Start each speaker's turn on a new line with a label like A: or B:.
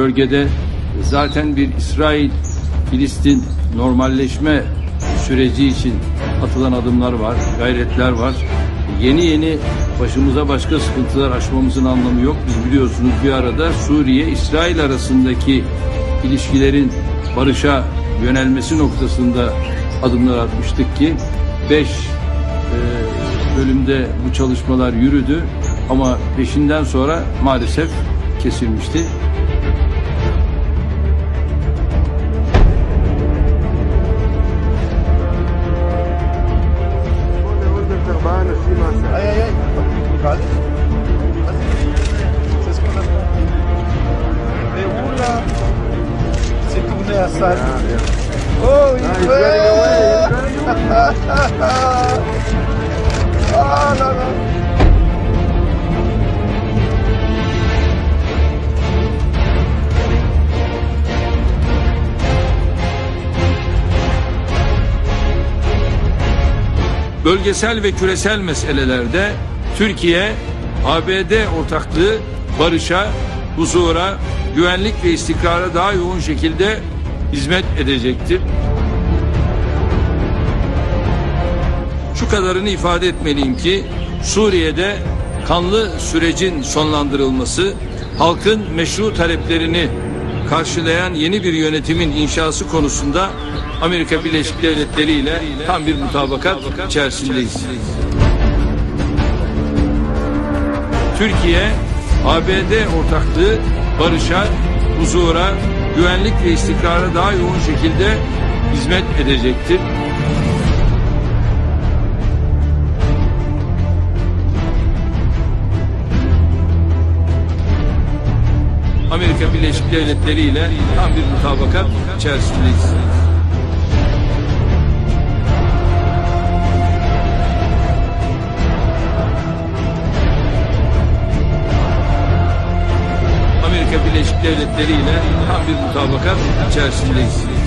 A: Bölgede zaten bir İsrail-Filistin normalleşme süreci için atılan adımlar var, gayretler var. Yeni yeni başımıza başka sıkıntılar aşmamızın anlamı yok. Biz biliyorsunuz bir arada Suriye-İsrail arasındaki ilişkilerin barışa yönelmesi noktasında adımlar atmıştık ki 5 bölümde bu çalışmalar yürüdü ama peşinden sonra maalesef kesilmişti.
B: Se tu ne asar. Oh,
C: Ah, he's running away, he's running away.
B: Ah, la la.
A: Bölgesel ve küresel meselelerde Türkiye, ABD ortaklığı barışa, huzura, güvenlik ve istikrara daha yoğun şekilde hizmet edecektir. Şu kadarını ifade etmeliyim ki Suriye'de kanlı sürecin sonlandırılması, halkın meşru taleplerini karşılayan yeni bir yönetimin inşası konusunda Amerika Birleşik Devletleri ile tam bir mutabakat içerisindeyiz. Türkiye, ABD ortaklığı barışa, huzura, güvenlik ve istikrara daha yoğun şekilde hizmet edecektir. Amerika Birleşik Devletleri ile tam bir mutabakat içerisindeyiz. Amerika Birleşik Devletleri ile tam bir mutabakat içerisindeyiz.